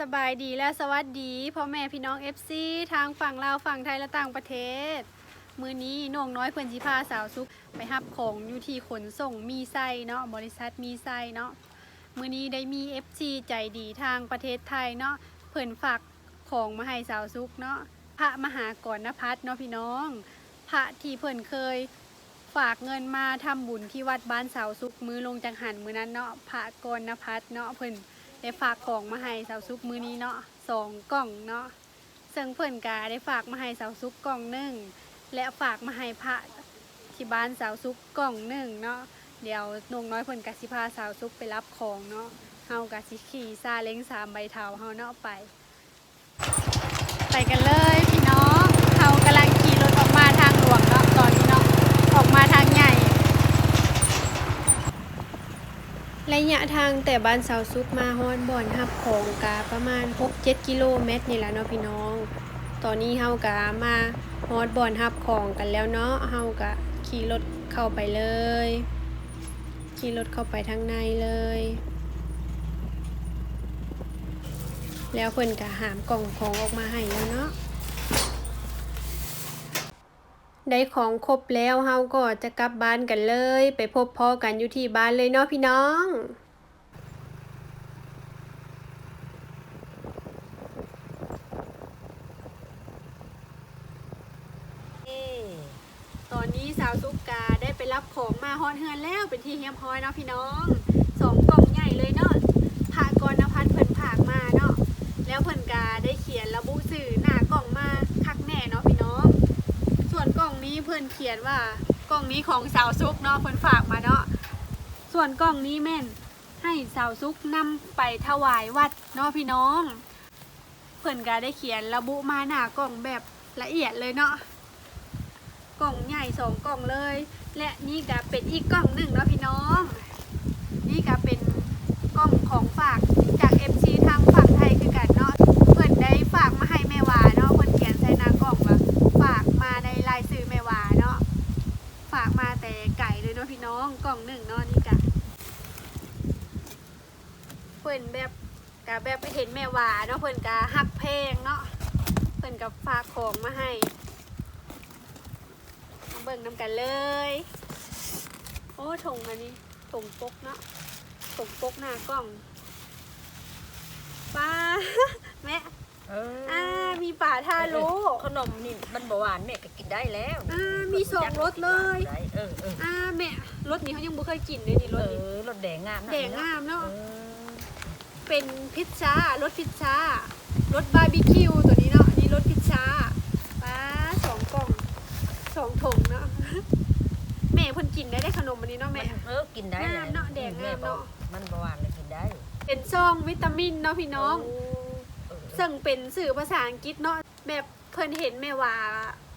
สบายดีและสวัสดีพ่อแม่พี่น้อง FC ทางฝั่งลาวฝั่งไทยและต่างประเทศ มือนี้น้องน้อยเพิ่นสิพาสาวซุกไปรับของอยู่ที่ขนส่งมีไซเนาะบริษัทมีไซเนาะมือนี้ได้มี FC ใจดีทางประเทศไทยเนาะเพิ่อนฝากของมาให้สาวซุกเนาะพระมหากรณพัฒน์เนาะพี่น้อง พระที่เพิ่อนเคยฝากเงินมาทำบุญที่วัดบ้านสาสุกมือลงจังหันมือนั้นเนาะพระกรณพัฒน์เนาะเพิ่อน ได้ฝากของมาให้สาวซุกมือนี้เนาะสองกล่องเนาะซึ่งเพื่อนกาได้ฝากมาให้สาวซุกกล่องหนึ่งและฝากมาให้พระที่บ้านสาวซุกกล่องหนึ่งเนาะเดี๋ยวนงน้อยเพื่อนกาสิพาสาวซุกไปรับของเนาะเฮากะสิขี่ซาเล้งสามใบเท้าเฮาเนาะไป ไปกันเลยพี่น้องเขากำลังขี่รถออกมาทางหลวงเนาะตอนนี้เนาะออกมาทางใหญ่ ระยะทางแต่บ้านเสาซุกมาฮอนบ่อนหับของกาประมาณ 6-7 กิโลเมตรนี่แหละเนาะพี่น้อง ตอนนี้เฮากะมาฮอดบ่อนหับของกันแล้วเนาะเฮากะขี่รถเข้าไปเลย ขี่รถเข้าไปทางในเลย แล้วเพิ่นก็หามกล่องของออกมาให้แล้วเนาะ ได้ของครบแล้วเฮาก็จะกลับบ้านกันเลย ไปพบพ่อกันอยู่ที่บ้านเลยเนาะพี่น้องตอนนี้สาวซุกกาได้ไปรับของมาฮอนเฮือนแล้วเป็นที่เฮียมพอยเนาะพี่น้องกล่องใหญ่เลยเนาะผากรณพัฒน์เพิ่นผากมาเนาะแล้วเพิ่นกาได้เขียนระบุสื่อหน้ากล่องมาคักแน่เนาะพี่น้อง ส่ เพื่อนี้เพิ่นเขียนว่ากล่องนี้ของสาวซุกเนาะเพิ่นฝากมาเนาะส่วนกล่องนี้แม่นให้สาวซุกนำไปถวายวัดเนาะพี่น้อง เพื่อนก็ได้เขียนระบุมาหน้ากล่องแบบละเอียดเลยเนาะกล่องใหญ่สองกล่องเลย และนี่ก็เป็นอีกกล่องหนึ่งเนาะพี่น้อง นี่ก็เป็นกล่องของฝากจาก MC ทางฝั่งไทยคือกันเนาะเพิ่นได้ฝากมาให้แม่วาเนาะเพิ่นเขียนใส่หน้ากล่องว่าฝากมาในลายซื้อแม่วาเนาะฝากมาแต่ไก่เลยเนาะพี่น้องกล่องหนึ่งเนาะนี่กะเพิ่นแบบกะแบบ ไปเห็นแม่วาเนาะเพิ่นกะฮักเพลงเนาะเพิ่นกับฝากของมาให้มาเบิ่งน้ำกันเลย โอ้ถงอันนี้ถงปกเนาะถงปกหน้ากล้องป้าแม่เอออ่ามีป่าทาโร่ขนมนี่มันบหวานแม่ก็กินได้แล้วอ่ามีสองรสเลยได้เออเอออ่าแม่รสนี้เขายังบ่เคยกินเลยนี่รเอสนี้อรสแดงงามนะแดงงามเนาะ เออ เป็นพิซซ่ารสพิซซ่ารสบาร์บีคิวตัวนี้เนาะนี่รสพิซซ่าป้าสองกล่องสองถุงเนาะแม่เพิ่นกินได้ได้ขนมอันนี้เนาะมัแม่นเออกินได้งามเนาะแดงงามเนาะ มันบหวานเลยกินได้ เป็นซองวิตามินเนาะพี่น้องเออซึ่งเป็นสื่อภาษาอังกฤษเนาะแบบเพิ่นเห็นแม่วา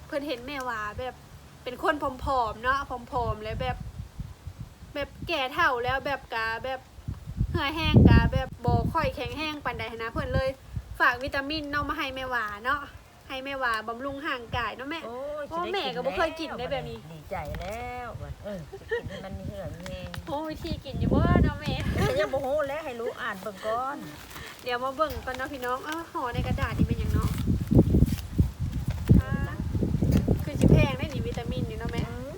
เพิ่นเห็นแม่วาแบบเป็นคนผอมๆเนาะผอมๆแล้วแบบ แบบแก่เฒ่าแล้วแบบกาแบบ เหื่อยแห้งกาแบบบ่ค่อยแข็งแห้งปานใดหั้นนะเพิ่นเลย ฝากวิตามินเนาะมาให้แม่วาเนาะให้แม่วาบำรุงห่างกายเนาะแม่ โอ้ยโอ้แม่ก็บ่เคยกินได้แบบนี้ ดีใจแล้วว่ะเออจะกินให้มันมีเหื่อมีแห้งโอ้วิธีกินอยู่บ่เนาะแม่ แต่ยังบ่ฮู้แล้วให้รู้อ่านเบิ่งก่อนเดี๋ยวมาเบิ่งกันเนาะพี่น้องอ้าวห่อในกระดาษนี่เป็นหยังเนาะอ่าคือสิแพงได้นี่วิตามินนี่เนาะแม่ อืม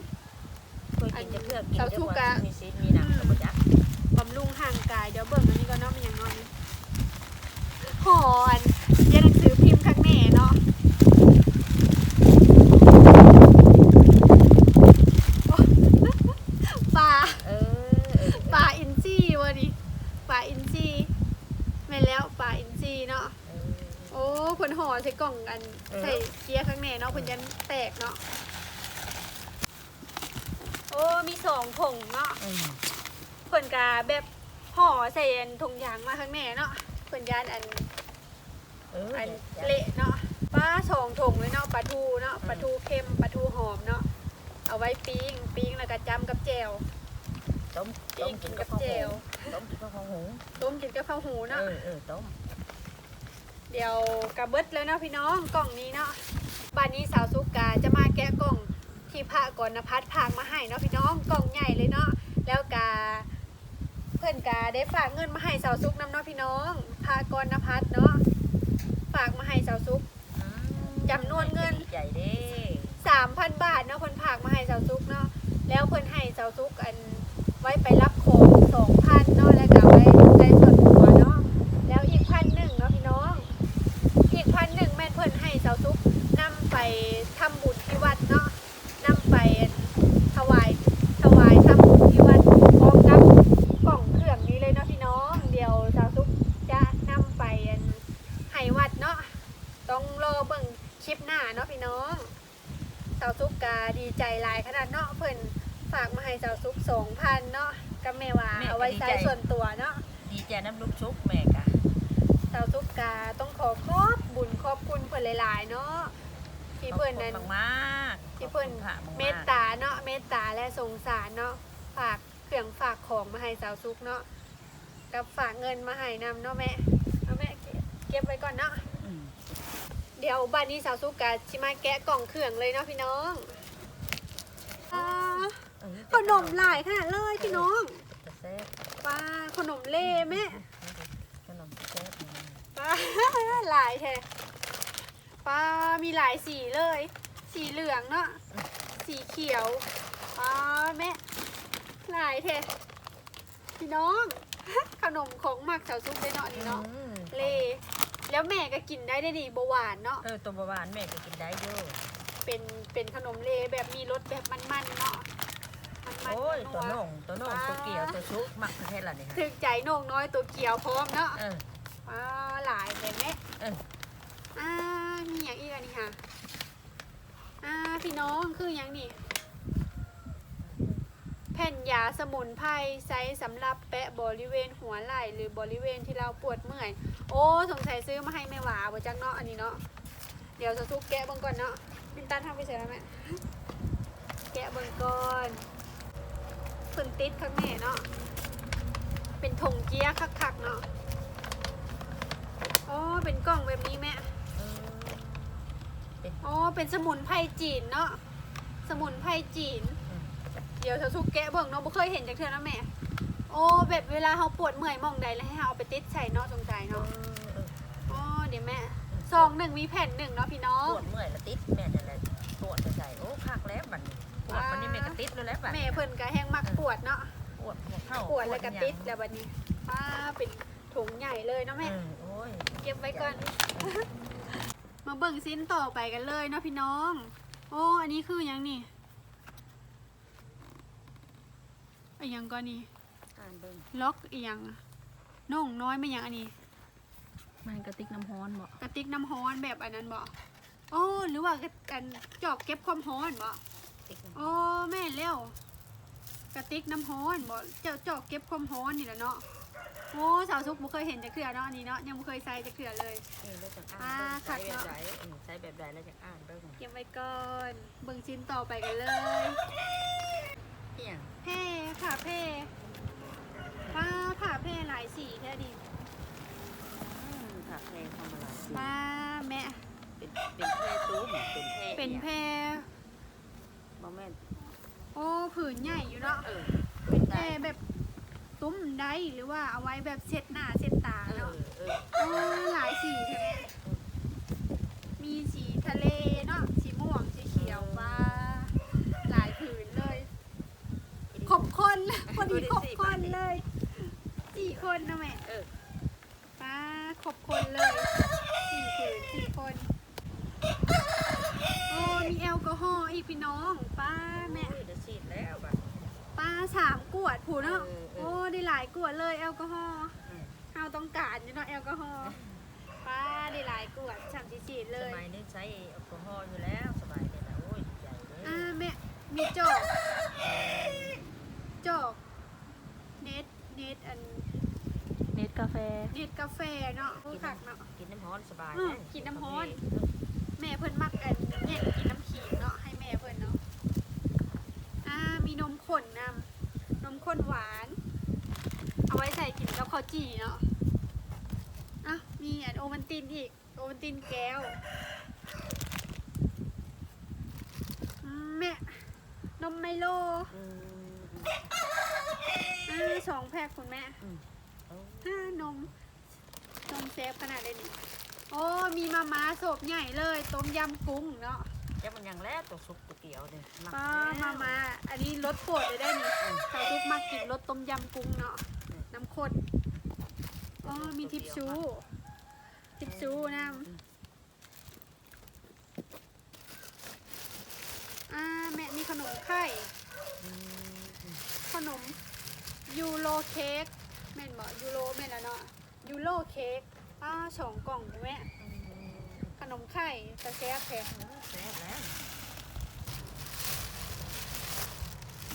เคยกินจะเพื่อกินเสาจะทุกว่าอะ มีซีดมีหนังกับบ่จัก บำรุงห่าง กาย เดี๋ยวเบิ่งอันนี้ก็เนาะมันยังนอนนี่หอนเรียนหนังสือพิมพ์ข้างแน่เนาะโอ๊ยปลาเออเออปลาอินซี่วะนี่ปลาอินซี่ไม่นแล้วปลาอินซี่เนาะเออโอ้เพิ่นห่อใส่กล่องอันเออใส่เกียร์ข้างแน่เนาะเพิ่นยันแตกเนาะโอ้มีสองผงเนาะอืมเพิ่นกาแบบ ห่อใส่อันถุงยางมาข้างแน่เนาะเพิ่นยานอันเอออันดี๋ยวเละเนาะปลาสองถุงเลยเนาะปลาทูเนาะปลาทูเค็มปลาทูหอมเนาะเอาไว้ปิ้งปิ้งแล้วก็จ้ำกับแจ่วต้มปิ้ต้งมกิกินนกักับบแจ่แจ่ววต้มกินกับข้าวหูต้มกินกับข้าวหูเอเนาะอเออต้มเดี๋ยวกระเบิดแล้วเนาะพี่น้องกล่องนี้เนาะบ้านนี้สาวซุกกาจะมาแกะกล่องที่พระก่อนนภัสพากมาให้เนาะพี่น้องกล่องใหญ่เลยเนาะแล้วกาเพิ่นกาได้ฝากเงินมาให้สาวซุกน้ำเนาะพี่น้อง พากรณพัฒน์เนาะฝากมาให้สาวซุก จำนวนเงิน ใหญ่เด้สามพันบาทเนาะคนฝากมาให้สาวซุกเนาะแล้วคนให้สาวซุกอันไว้ไปรับของสองพันเนาะ เพิ่นนั้นขอบคุณมากๆที่เพิ่นขอบคุณค่ะกๆ เมตตาเนาะเมตตาและสงสารเนาะฝากเครื่องฝากของมาให้สาวซุกเนาะกับฝากเงินมาให้นำเนาะแม่เอาแม่เก็บไว้ก่อนเนาะอืมเดี๋ยวบ้านนี้สาวซุกกาชิมาแกะกล่องเครื่องเลยเนาะพี่น้องอ่าเออขนมหลายขนาดเลยพี่น้องจะแซ่บปลาขนมเล่แม่ขนมแซ่บอืมปลาหลายแท้ ปลามีหลายสีเลย สีเหลืองเนาะสีเขียวปลาแม่หลายแท้พี่น้อง ขนมของหมักแถวซุปได้เนาะนี่เนาะอืมเล่แล้วแม่ก็กินได้ได้ดีบหวานเนาะเออตัวบหวานแม่ก็กินได้อยู่เป็นเป็นขนมเล่แบบมีรสแบบมันๆเนาะมันๆโอ้ยนัตัววโหน่งตัวโหน่งตัวเกี่ยวตัวชุบมักประเทศละนี่ค่ะถึกใจโหนงน้อยตัวเกียวพร้อมเนาะ เอออ่าหลายเลยแม่เอออ่า มีอย่างอีกอันนี้ค่ะ อ่า พี่น้องคืออย่างนี้ แผ่นยาสมุนไพรใช้สำหรับแปะบริเวณหัวไหล่หรือบริเวณที่เราปวดเมื่อย โอ้สงสัยซื้อมาให้แม่หวาบ่จักเนาะอันนี้เนาะ เดี๋ยวจะซุกแกะเบิ่งก่อนเนาะมินตันทำไปเสร็จแล้วแม่แกะเบิ่งก่อนเพิ่นติดข้างแม่เนาะ เป็นถงเกียร์คักๆเนาะอ๋อเป็นกล่องแบบนี้แม่ เออ อ๋อ เป็นสมุนไพรจีนเนาะสมุนไพรจีนอืมเดี๋ยวจะซุกแกะเบิ่งเนาะบ่เคยเห็นจากเธอนะแม่ โอ้แบบเวลาเขาปวดเมื่อยหมองใดแล้วให้เอาไปติดใส่เนาะสงสัยเอเนาะอเอออ๋อเดี๋ยวแม่ซองหนึ่งมีแผ่นหนึ่งเนาะพี่น้อปงวดเมื่อยละติดแม่นั่นแหละปวดจะใส่โอ้คักแล้วบัดนี้ปวดวันนี้แม่ก็ติดแล้วแหล้วบัดแม่เพิ่นก็แห้งมักปวดเนาะปวดหัวเข่าปวดแล้วก็ติดแล้วบัดนี้อ่าเป็นถุงใหญ่เลยเนาะแม่แม่โอ้ยเก็บไว้ก่อน มาเบิ่งสิ้นต่อไปกันเลยเนาะพี่น้อง โอ้ อันนี้คือหยังนี่ไอ้หยังก่อนนี่อ่านเบิ่งล็อกอีหยังอะน้องน้อยไม่หยังอันนี้มันกระติกน้ำฮ้อนบ่กระติกน้ำฮ้อนแบบอันนั้นบ่โอ้หรือว่ากระกันจอกเก็บความร้อนบ่ติ๊กโอ้แม่นแล้วกระติกน้ำฮ้อนบ่เจ้าจอกเก็บความร้อนนี่แหละเนาะ โอ้สาวซุกบ่เคยเห็นจักเทื่อเนาะอันนี้เนาะยังบ่เคยใส่จักเทื่อเลย นี่แล้วจะอ่าอ่านเบิ่งคัใช้กแบบเนาะใดอืมใช้แบบใดแล้วจะอ่านเบิ่งเก็บไว้ก่อนเบิ่งชิ้นต่อไปกันเลยเอียงเพ่ผ่าเพ่ป้าผ่าเพ่หลายสีแค่ดีอืมผักแพงทำอะไรป้าแม่เป็นเป็นแพร่ตุ้มเป็นแพร่เป็นอียงเพ่บ่แม่นโอ้ผืนใหญ่อยู่เนาะเออเป็นเพ่ได้แบบ ตุ้มได้หรือว่าเอาไว้แบบเช็ดหน้าเช็ดตาเออเนาะเออโอ้หลายสีใช่ไหมมีสีทะเลเนาะสีม่วงสีเขียวป้าหลายผืนเลยครบคนพอดีครบคนเลยสี่คนนะแม่เออป้าครบคนเลยสี่ผืนสี่คนโอ้มีแอลกอฮอล์อีกพี่น้องป้า สามกวดผูเนาะเออเออ โอ้ได้หลายกวดเลยแอลกอฮอล์อืมเฮาต้องการอยู่เนาะแอลกอฮอล์ป้าได้หลายกวดสามสี่สี่เลสยมัยนี้ใช้แอลกอฮอล์อยู่แล้วสบายเลยนะโอ้ยใหญ่เลยอ่าแม่มีจอกจอกเน็ตเน็ตอันเน็ตกาแฟ เน็ตกาแฟเนาะโอ้คักเนาะ กินน้ำร้อนสบายอืมเลยกินน้ำร้อน แม่เพิ่นมักกันแย่งกินน้ำขิงเนาะให้แม่เพิ่นเนาะ อ่ามีนม ข้นนำนมข้นหวาน เอาไว้ใส่กินกับข้าวจี่เนาะอะมีอันโอวันตินอีก โอวันตินแก้ว แม่ นมไมโลสองแพ็คคุณแม่อืมเอานม นมเซฟขนาดเลยนี่โอ้โอ้มีมามาโศบใหญ่เลย ต้มยำกุ้งเนาะ จะมันยังแล่ตัวซุปตัวเกียวเนี่ยมักป้าแล้มามา อันนี้รสโปรดเลยได้นี่สาวทุกมากินรสต้มยำกุ้งเนาะ น้ำข้นอ๋อมีทิปชูทิปชูนะอ่าแม่มีขนมไข่ อืมอืมขนมยูโรเค้กแม่นบอกยูโรแม่นแล้วเนาะยูโรเค้กป้าสองกล่องแม่อื นมไข่ตะแซ่บแพงแซ่บแล้ว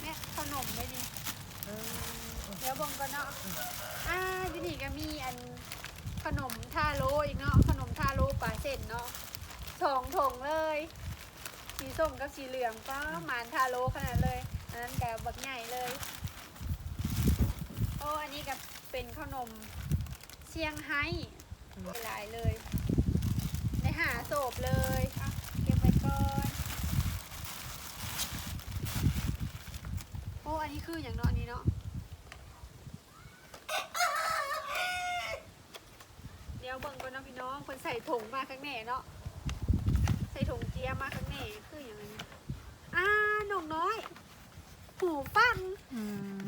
แม่ขนมไม่ดีเออเดี๋ยวเบงก่อนเนาะอ่าอยูนี่ก็มีอันขนมทาโร่อีกเนาะขนมทาโร่ปลาเส้นเนาะสองถงเลย สีส้มกับสีเหลืองป้าหมานทาโร่ขนาดเลยอันนั้นแกบักใหญ่เลยโอ้อันนี้ก็เป็นขนมเชียงไฮ้หลายเลย หาโศบเลยอะเก็บไว้ก่อน โอ้ อันนี้คืออย่างเนาะอันนี้เนาะ เดี๋ยวเบิ่งก่อนเนาะพี่น้องคนใส่ถุงมาข้างแหน่เนาะ ใส่ถุงเจียมาข้างแหน่คืออย่างไรอ่าหนงน้อย หูฟัง อืม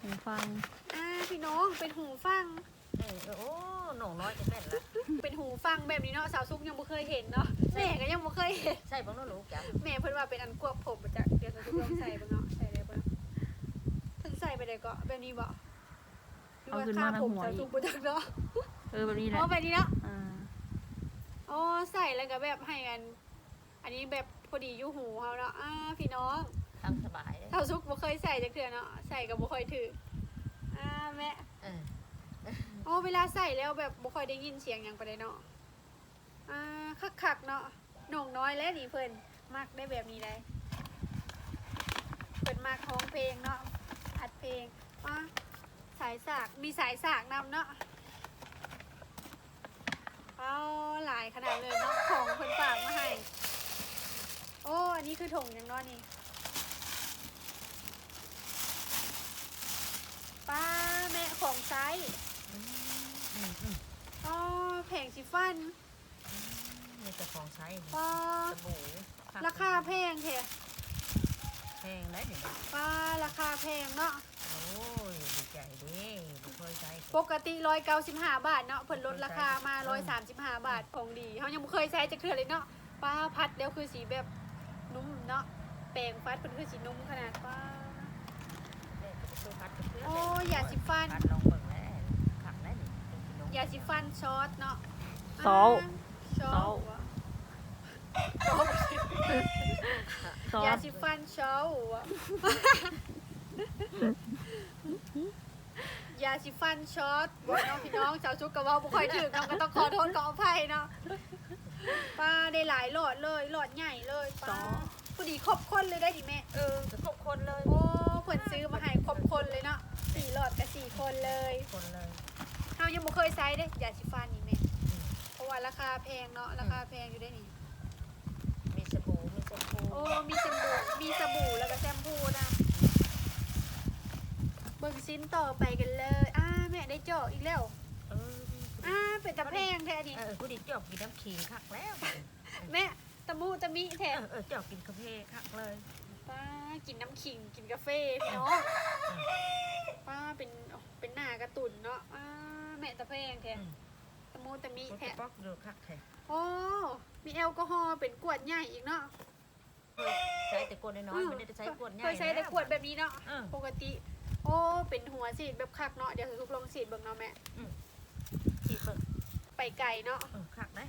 หูฟัง อ่าพี่น้องเป็นหูฟัง เออเออโอ้หนูน้อยจะแม่นละ เป็นหูฟังแบบนี้เนาะสาวซุกยังบ่เคยเห็นเนาะแม่ก็ยังบ่เคยเห็นใช่บ้างเนาะลูกจ้ะแม่เพิ่นว่าเป็นอันกวบผมมาจากเดี๋ยวสาวซุกลองใส่เบิ่งเนาะใส่ได้บ่ถึงใส่ไปได้ก็แบบนี้บ่หรือว่าค่าผมสาวซุกบ่จักเนาะเออแบบนี้แหละอ๋อแบบนี้เนาะอ่าอ๋อใส่แล้วก็แบบให้กัน อันนี้แบบพอดีอยู่หูเขาเนาะอ่าพี่น้องตั้งสบายเลยเท่าซุกบ่เคยใส่จักเทื่อเนาะใส่กับบ่ค่อยถืออ่าแม่เออ โอ้เวลาใส่แล้วแบบบ่ค่อยได้ยินเสียงหยังปานใดเนาะอ่าคักๆเนาะหน่งน้อยแล้วนี่เพิ่นมักได้แบบนี้ได้เพิ่นมักร้องเพลงเนาะอัดเพลงอ่าสายสากมีสายสากนำเนาะเอาหลายขนาดเลยเนาะของเพิ่นฝากมาให้โอ้อันนี้คือถุงอย่างน้อนี่ป้าแม่ของไซส์ อืมอืมอ๋อแผงสีฟัน มีแต่ของใช้ป้าสบู่ราคาแพงแท้แพงได้เดี๋ยวนี้ป้าราคาแพงเนาะ โอ้ยดีใจเดิบุเคยใช้ปกติ 195 บาทเนาะเพิ่นลดราคามา 135 บาทของดีเฮายังบ่เคยใช้จักเทื่อเลยเนาะป้าพัดแล้วคือสีแบบนุ่มเนาะแปรงฟัดเพิ่นคือสีนุ่มขนาดป้า เด็กก็ไปซื้อพัดกับเพื่อนโอ้ยาสีฟัน พัดลองเบิ่งแล้วขังได้นี่เป็นกิโล ยาสีฟันซอสเนาะซอลซอสวะซอยาสสีฟันเชาอะยาสีฟันช็อตบอกน้องพี่น้องชาวชุกกะว่าบุคอยถึงน้องก็ต้องขอโทษขออภัยเนาะป้าได้หลายหลอดเลยหลอดใหญ่เลยป้าพอดีครบคนเลยได้ดิแม่เออจะครบคนเลยโอ้เพิ่นซื้อมาให้ครบคนเลยเนาะสี่หลอดกับสี่คนเลยคนเลยเฮายังบ่เคยใช้เด้ยาสีฟันนี่แม่เพราะว่าราคาแพงเนาะราคาแพงอยู่ได้นี่มีสบู่มีแชมพูโอ้มีสบู่มีสบู่แล้วก็แชมพูนะเบิ่งชิ้นต่อไปกันเลยอ่าแม่ได้เจาะอีกแล้วเอออ่าเป็นตะแพงแท้นี่เออผู้ดีเจอกกินน้ำขิงคักแล้ว แม่ตะมูตะมิแท้เออเออเจอกกินกาแฟคักเลยป้ากินน้ำขิงกินกาแฟพี่น้องป้าเป็นเป็นหน้าการะตุนเนาะอ่า แม่ตะแพงแท้ตะมูตะมิมันแท้จะป๊อกดูคักแท้โอ้มีแอลกอฮอล์เป็นขวดใหญ่อีกเนาะเคยใช้แต่กวดน้อยๆไม่ได้ใช้กวดใหญ่เคยใช้แต่ขวดแบบนี้เนาะเออปกติ โอ้เป็นหัวสีดแบบคักเนาะเดี๋ยวทุกลองสีดเบิ่งเนาะแม่ฉีดเบิ่งไปไก่เนาะเออคักได้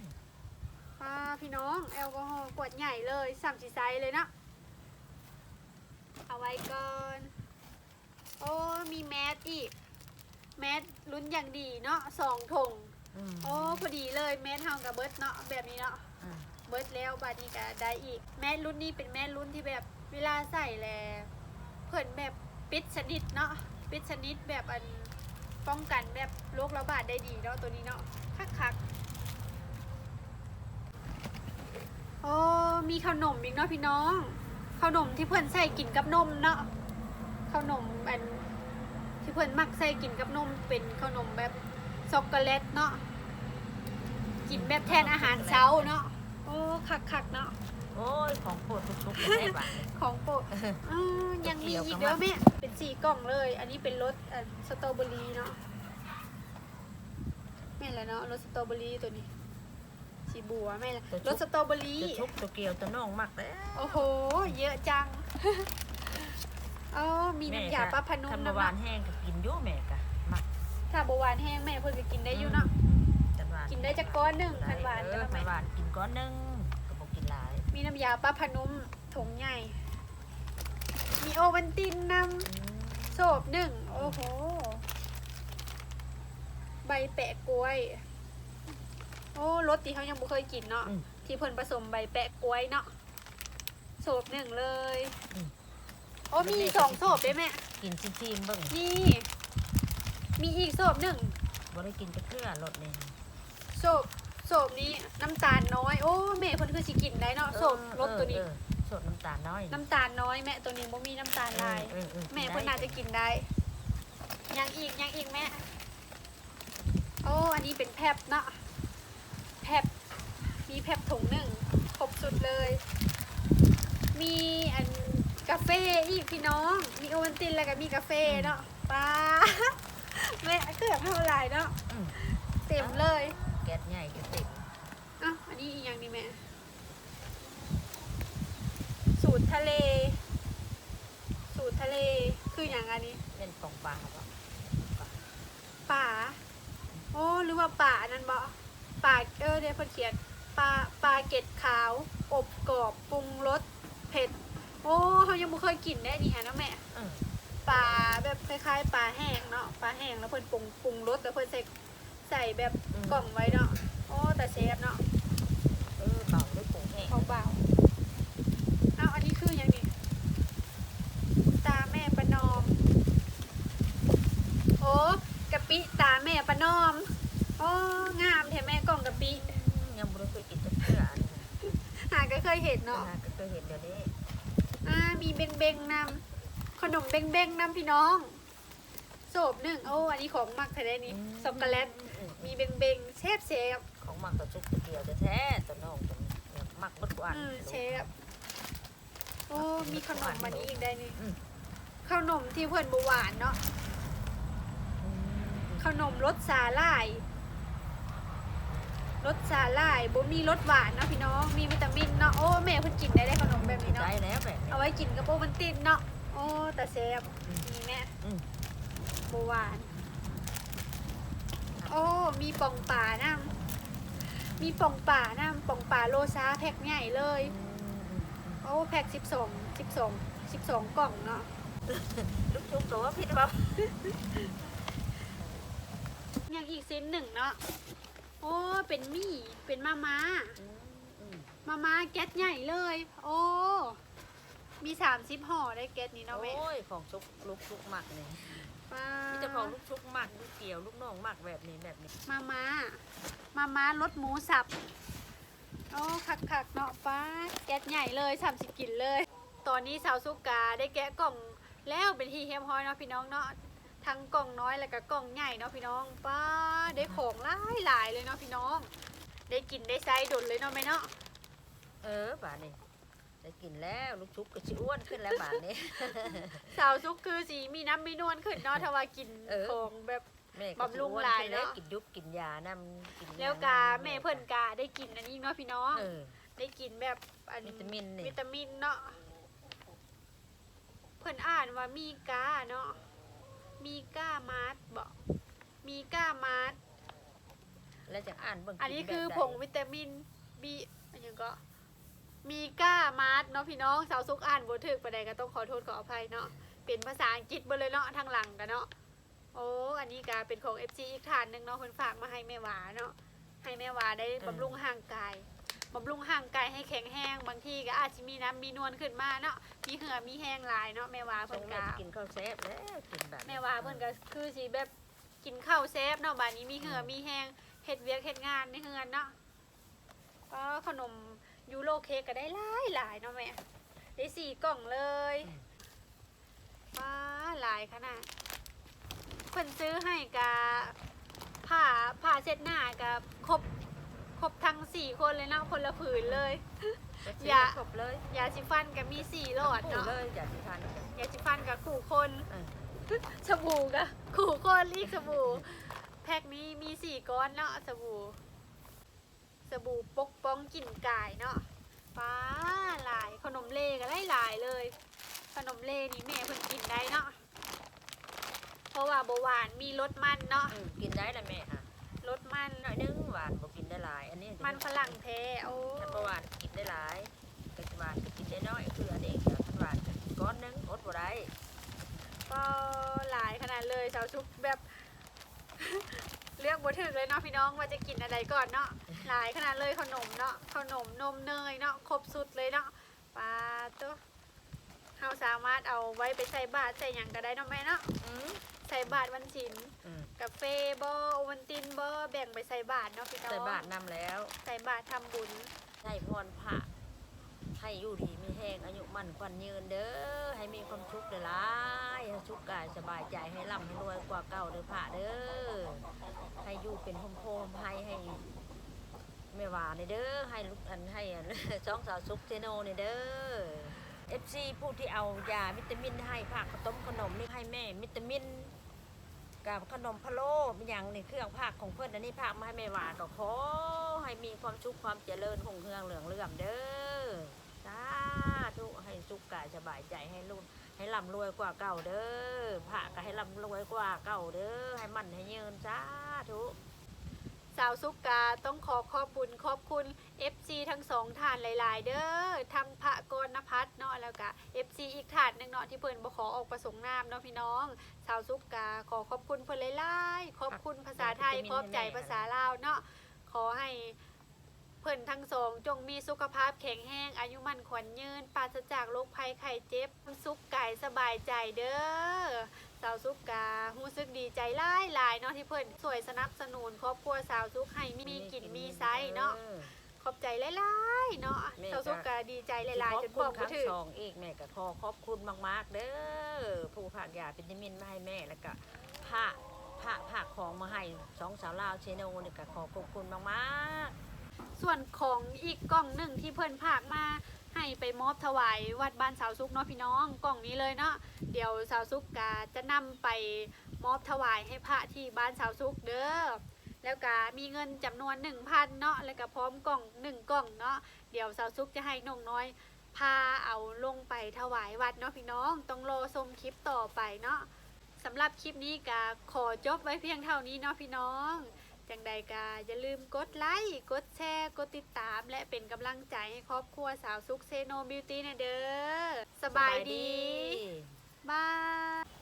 อ่าพี่น้องแอลกอฮอล์ขวดใหญ่เลยสามสีไซส์เลยเนาะเอาไว้ก่อน โอ้มีแมสอีก แมสลุ้นอย่างดีเนาะสองถุงอืมโอ้พอดีเลยแมสเฮากับเบิร์ดเนาะแบบนี้เนาะอ่าเบิร์ดแล้วบัดนี้ก็ได้อีก แมสรุ่นนี้เป็นแมสรุ่นที่แบบเวลาใส่แล้วเพิ่นแบบปิดสนิทเนาะปิดสนิทแบบอันป้องกันแบบโรคระบาดได้ดีเนาะตัวนี้เนาะคักๆโอ้มีขนมอีกเนาะพี่น้องขนมที่เพื่อนใส่กินกับนมเนาะขนมอัน ที่เพื่อนมักใส่กินกับนมเป็นขนมแบบช็อกโกแลตเนาะกินแบบแทนอาหารเช้าเนาะโอ้คักคักๆเนาะโอ้ย ของโปรดทุกๆเลยได้บาทนี่ของโปรดอ่ายังมีอีกเกี่เด้ยวอกับแม่เป็นสี่กล่องเลย อันนี้เป็นรสอะสตรอเบอรี่เนาะแม่นแล้วเนาะรสสตรอเบอรี่ตัวนี้สีบัวแม่นละรสสตรอเบอรี่ จะทุกตัวเกียวตัวน้องมากแล้วโอ้โห เยอะจัง อ๋อมีน้ำยาปลาพนุ่มคันน้ำบหวาเนาะนแห้งก็กินอยู่แม่กะมักถ้าบหวานแห้งแม่เพิ่นก็กินได้อยู่เนาะคัหวากินได้จักก้อนหนึ่งคันหวานเอกันอแล้วไหมคันหวานกินก้อนหนึงก็บ่กินหลายมีน้ำยาปลาพนุ่มถุงใหญ่ มีโอวันตินนำโศบหนึ่งโอ้โห ใบแปะกล้วย โอ้รสที่เขายังบ่เคยกินเนาะ อืมที่เพิ่นผสมใบแปะกล้วยเนาะโศบหนึ่งเลย อืม โอ้มีสองโศบได้ไหมกินชิมๆเบิ่งนี่ มีอีกโศบหนึ่งบ่ได้กินจะเกลือรสนี่โศบโศบนี้น้ำตาลน้อย โอ้แม่เพิ่นคือสิกินได้เนาะโศบรสตัวนี้ เออเออโสดน้ำตาลน้อยน้ำตาลน้อยแม่ตัวนี้บ่มีน้ำตาลลาย เออเออแม่เพิ่นน่าจะกินได้ ยังอีกยังอีกแม่ โอ้ อันนี้เป็นแพบเนาะแพบมีแพบถุงหนึ่งครบสุดเลย มีอัน กาแฟอีกพี่น้อง มีโอวัลตินแล้วก็มีกาแฟเนาะป้าแม่เกือบเท่าไหร่เนาะอืมเต็มเลยแก๊สใหญ่ก็ติดอ้าวอันนี้อีกอย่างนี้แม่สูตรทะเล สูตรทะเลคืออย่างอันนี้เล่นปองปลาบ่ป่าโอ้หรือว่าป่าอันนั้นบ่ป่าเออเดี๋ยวเพิ่นเขียนปลาปลาเกล็ดขาว อบกรอบปรุงรสเผ็ดโอ้เขายังบ่เคยกินได้นี่ฮะนะแม่เออปลาแบบคล้ายๆปลาแห้งเนาะปลาแห้งแล้วเพิ่นปรุงปรุงรสแล้วเพิ่นใส่ใส่แบบกล่องไว้เนาะโอ้แต่เซฟเนาะเออเป่าด้วยผงแห้งเบาๆอ้าวอันนี้คืออย่างนี้ตาแม่ประนอมโอ้กะปิตาแม่ประนอมโอ้งามแท้แม่กล่องกะปิยังบ่ได้เคยกินจะเกลืออันนี้หาก็เคยเห็นเนาะ นะก็เคยเห็นเดี๋ยวนี้ อ่ามีเบงเบงๆนำขนมเบงเบงๆนำพี่น้องโศบหนึ่งโอ้อันนี้ของมักแท้ๆนี่ช็อกโกแลตอืมมีเบงเบงๆเชฟเชฟของมักตัวชุบตัวเดียวแท้ๆตัวน้องตัวนี้เนี่ยมักเบดกว่าอืมเชฟโอ้มีขนมมานี้อีกได้นี่อืมขนมที่เพิ่นบหวานเนาะอืมขนมรสสาหร่าย รสสาหร่ายบ่มีรสหวานเนาะพี่น้องมีวิตามินเนาะโอ้แม่เพิ่นกินได้ได้ขนมแบบนี้เนาะได้แล้วแบบนี้ เอาไว้กินกับโอวันตินเนาะโอ้แต่แซ่บอืมนี่แม่อืม บ่หวาน โอ้มีป่องป่าน้ำมีป่องป่าน้ำป่องป่าโลซาแพ็คใหญ่เลย อืมอืมอืมโอ้แพ็ค12 12 12กล่องเนาะลูกชุบตัวว่าผิดป่ะยังอีกเซนหนึ่งเนาะ โอ้เป็นมี่เป็นมาม่าอืมอืมมาม่าแก๊สใหญ่เลย โอ้ มีสามสิบห่อได้แก๊สนี้เนาะแม่โอ้ยของชุบลูกชุบหมักนี่ป้ามีแต่ของลูกชุบหมักลูกเกี่ยวลูกน้องหมักแบบนี้แบบนี้ มาม่ามาม่ารสหมูสับ โอ้คักคักๆเนาะป้าแก๊สใหญ่เลยสามสิบกินเลย ตอนนี้สาวสุกาได้แกะกล่องแล้วเป็นที่เฮียมพอยเนาะพี่น้องเนาะ ทั้งกล่องน้อยแล้วก็กล่องใหญ่เนาะพี่น้องป้าได้ของหลายหลายๆเลยเนาะพี่น้อง ได้กินได้ไซส์ดนเลยเนาะแม่เนาะเออบาทนี่ได้กินแล้วลูกชุบก็ชิอ้วนขึ้นแล้วบาทนี้ สาวซุกคือสีมีน้ำมีนวลขึ้นเนาะถ้าว่ากินเออ ของแบบ แม่ก็บำรุงสิอ้วนหลายขึ้นแล้วเนาะกินยุบกินยานำกินยแล้วกาำแม่เพิ่นกาได้กินอันนี้เนาะพี่น้อง เออได้กินแบบอัน วิตามินนี่วิตามินเนาะเพิ่นอ่านว่ามีกาเนาะ มีก้ามาร์ทบอกมีก้ามาร์ทแล้วจะอ่านเบิ่งอันนี้กิคือแบบใดผงวิตามินบีอันนี้ก็มีก้ามาร์ทเนาะพี่น้องสาวซุกอ่านบ่ถึกปานใดก็ต้องขอโทษขออภัยเนาะเป็นภาษาอังกฤษเบ่เลยเนาะทางหลังกันเนาะโอ้อันนี้ก็เป็นของ FC อีกฐานหนึงเนาะเพิ่นฝากมาให้แม่หวาเนาะให้แม่หวาได้บำรุงร่างกาย บำรุงร่างกายให้แข็งแรงบางทีก็อาจจะมีน้ำมีนวลขึ้นมาเนาะมีเหือมีแห้งหลายเนาะแม่วาส่เพิ่งนแม่ก็ไปกินข้าวแซ่บแล้วกินแบบแม่วาเพิ่นก็คือสิแบบกินข้าวแซ่บเนาะบัดนี้มีเหือมีแห้งเฮ็ดเวียกเฮ็ดงานในเฮือนเนาะก็ขนมยูโรเค้กก็ได้หลายหลายเนาะแม่ได้สี่กล่องเลยว้าหลายขนาดเพิ่นซื้อให้กะผ้าผ้าเช็ดหน้ากับครบ ครบคนเลยเนาะคนละผืนเลยไปซื้อย่าครบเลยยาสีฟันก็มีสี่หลอดคู่เนาะเลยอย่าสิพันยาสีฟันกับขู่คนเออสบู่ก็ขู่คนอีกสบู่แพ็คนี้มีสี่ก้อนเนาะสบู่สบู่ปกป้องกลิ่นกายเนาะฟ้าหลายขนมเลก็ได้หลายเลย ขนมเลนี่แม่เพิ่นกินได้เนาะเพราะว่าเบาหวานมีรสมันเนาะ อืมกินได้ละแม่ค่ะ รสมันหน่อยนึงหวานบ่กินได้หลาย อันนี้มันฝรั่งแท้โอ้ถ้าประหวานกินได้หลายกะหวานก็กินได้น้อยคืออันนี้ก็ถ้าหวานก็กินก้อนหนึงอดบ่ได้ก็หลายขนาดเลยสาวชุบแบบเลือกบ่ถึกเลยเนาะพี่น้องว่าจะกินอะไรก่อนเนาะหลายขนาดเลยขนมเนาะขนมนมเนยเนาะครบสุดเลยเนาะปลาตัวเราสามารถเอาไว้ไปใส่บาตรใส่หยังก็ได้เนาะแม่เนาะอืมใส่บาตรวันศีลอืม กาแฟบ่โอวันตินบ่แบ่งไปใส่บาตรเนาะพี่น้องใส่บาทนำแล้ว ใส่บาตรทำบุญ ให้พรพระให้อยู่ดีมีแห้งอายุมั่นขวัญยืนเด้อให้มีความสุขหลายๆให้สุขกายสบายใจให้ร่ำให้รวยกว่าเก่าเด้อพระเด้อให้อยู่เป็นโฮมโฮมให้ให้แม่หวานเด้อให้ลูกอันให้อันสองสาวสุขเจโนนี่เด้อ FC ผู้ที่เอายาวิตามินให้ผักข้าวต้มขนมนี่ให้แม่วิตามิน กับขนมพะโล้มีอย่างนี่เครื่องผักของเพื่อนอันนี้ผักมาให้แม่หวานก็ขอให้มีความสุขความเจริญคงเฮืองเหลืองเลื่อมเด้อสาธุให้สุขกายสบายใจให้รุ่นให้ร่ำรวยกว่าเก่าเด้อพระก็ให้ร่ำรวยกว่าเก่าเด้อให้มันให้ยืนสาธุสาวสุกกาต้องขอขอบคุณขอบคุณ FC ทั้งสองฐานหลาย ๆ เด้อทั้งพระกรณพัฒน์เนาะแล้วก็ FC อีกฐานหนึ่งเนาะที่เพิ่นบ่ขอออกประสงค์นามเนาะพี่น้อง สาวสุกกาขอขอบคุณเพิ่นหลายๆขอบคุณภาษาไทยขอบใจภาษาลาวเนาะขอให้เพิ่นทั้งสองจงมีสุขภาพแข็งแรงอายุมั่นขวัญยืนปราศจากโรคภัยไข้เจ็บสุขกายสบายใจเด้อสาวซุกการู้สึกดีใจหลายหลายๆเนาะที่เพิ่นสวยสนับสนุนครอบครัวสาวซุกให้มีกินมีไซเนาะข อบใจหลายๆเนาะแม่ก็สาวซุกกาดีใจหลายๆจนขบออบกคุณคบ่รั้งถึงสองอีกแม่ก็ขอขอบคุณมากๆ เด้อผู้ผากยาเป็นยามินมาให้แม่แล้วก็พระพระผากของมาให้สองสาวลาวเชโนนี่ก็ขอขอบคุณมากๆส่วนของอีกกล่องหนึ่งที่เพิ่นพากมาให้ไปมอบถวายวัดบ้านสาวซุกเนาะพี่น้องกล่องนี้เลยเนาะเดี๋ยวสาวซุกกาจะนำไปมอบถวายให้พระที่บ้านสาวซุกเด้อ แล้วก็มีเงินจำนวน 1,000เนาะแล้วก็พร้อมกล่องหนึ่งกล่องเนาะเดี๋ยวสาวซุกจะให้น้องน้อย พาเอาลงไปถวายวัดเนาะพี่น้องต้องรอชมคลิปต่อไปเนาะสำหรับคลิปนี้ก็ขอจบไว้เพียงเท่านี้เนาะพี่น้องจังใดก็อย่าลืมกดไลค์ กดแชร์ กดติดตาม และเป็นกำลังใจให้ครอบครัวสาวซุกเซโนบิวตี้นะเด้อ สบายดี บาย